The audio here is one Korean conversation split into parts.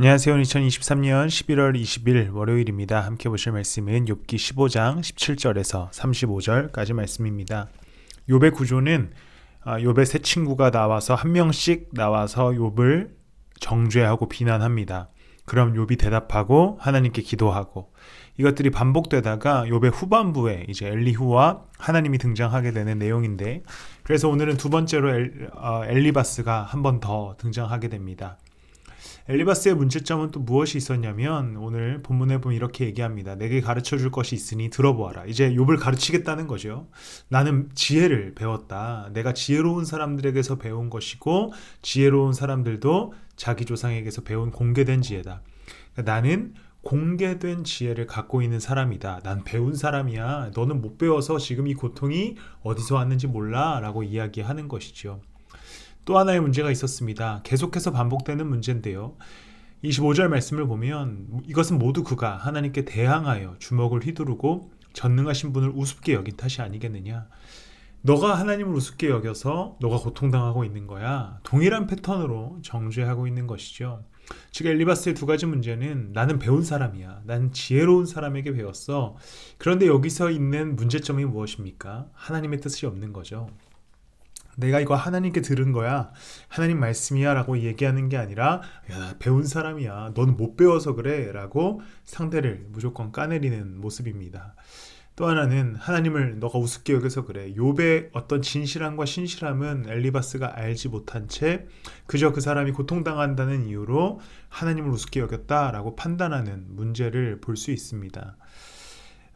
안녕하세요. 2023년 11월 20일 월요일입니다. 함께 보실 말씀은 욥기 15장 17절에서 35절까지 말씀입니다. 욥의 구조는 아, 욥의 세 친구가 나와서 한 명씩 나와서 욥을 정죄하고 비난합니다. 그럼 욥이 대답하고 하나님께 기도하고 이것들이 반복되다가 욥의 후반부에 이제 엘리후와 하나님이 등장하게 되는 내용인데 그래서 오늘은 두 번째로 엘, 어, 엘리바스가 한 번 더 등장하게 됩니다. 엘리바스의 문제점은 또 무엇이 있었냐면 오늘 본문에 보면 이렇게 얘기합니다. 내게 가르쳐 줄 것이 있으니 들어보아라. 이제 욥을 가르치겠다는 거죠. 나는 지혜를 배웠다. 내가 지혜로운 사람들에게서 배운 것이고 지혜로운 사람들도 자기 조상에게서 배운 공개된 지혜다. 그러니까 나는 공개된 지혜를 갖고 있는 사람이다. 난 배운 사람이야. 너는 못 배워서 지금 이 고통이 어디서 왔는지 몰라. 라고 이야기하는 것이죠. 또 하나의 문제가 있었습니다. 계속해서 반복되는 문제인데요. 25절 말씀을 보면 이것은 모두 그가 하나님께 대항하여 주먹을 휘두르고 전능하신 분을 우습게 여긴 탓이 아니겠느냐. 너가 하나님을 우습게 여겨서 너가 고통당하고 있는 거야. 동일한 패턴으로 정죄하고 있는 것이죠. 즉 엘리바스의 두 가지 문제는 나는 배운 사람이야. 난 지혜로운 사람에게 배웠어. 그런데 여기서 있는 문제점이 무엇입니까? 하나님의 뜻이 없는 거죠. 내가 이거 하나님께 들은 거야. 하나님 말씀이야. 라고 얘기하는 게 아니라, 야, 배운 사람이야. 너는 못 배워서 그래. 라고 상대를 무조건 까내리는 모습입니다. 또 하나는 하나님을 너가 우습게 여겨서 그래. 욥의 어떤 진실함과 신실함은 엘리바스가 알지 못한 채 그저 그 사람이 고통당한다는 이유로 하나님을 우습게 여겼다라고 판단하는 문제를 볼 수 있습니다.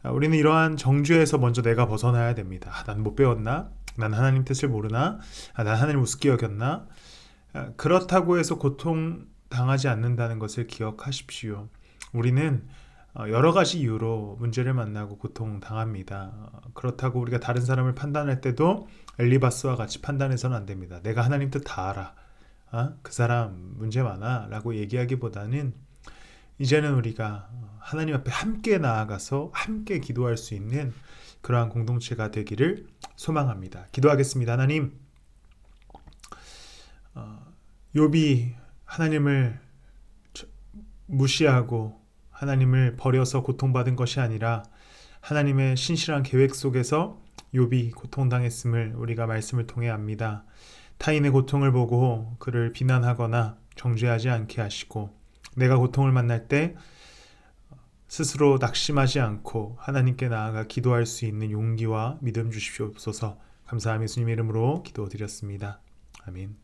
아, 우리는 이러한 정죄에서 먼저 내가 벗어나야 됩니다. 아, 난못 배웠나? 난 하나님 뜻을 모르나? 아, 난 하나님 우습게 여겼나? 아, 그렇다고 해서 고통 당하지 않는다는 것을 기억하십시오. 우리는 어, 여러 가지 이유로 문제를 만나고 고통 당합니다. 어, 그렇다고 우리가 다른 사람을 판단할 때도 엘리바스와 같이 판단해서는 안 됩니다. 내가 하나님 뜻 다 알아. 어? 그 사람 문제 많아. 라고 얘기하기보다는 이제는 우리가 하나님 앞에 함께 나아가서 함께 기도할 수 있는 그러한 공동체가 되기를 소망합니다. 기도하겠습니다. 하나님, 어, 욥이 하나님을 무시하고 하나님을 버려서 고통받은 것이 아니라 하나님의 신실한 계획 속에서 욥이 고통당했음을 우리가 말씀을 통해 압니다. 타인의 고통을 보고 그를 비난하거나 정죄하지 않게 하시고 내가 고통을 만날 때 스스로 낙심하지 않고 하나님께 나아가 기도할 수 있는 용기와 믿음 주십시옵소서 감사하며 예수님 이름으로 기도드렸습니다. 아멘.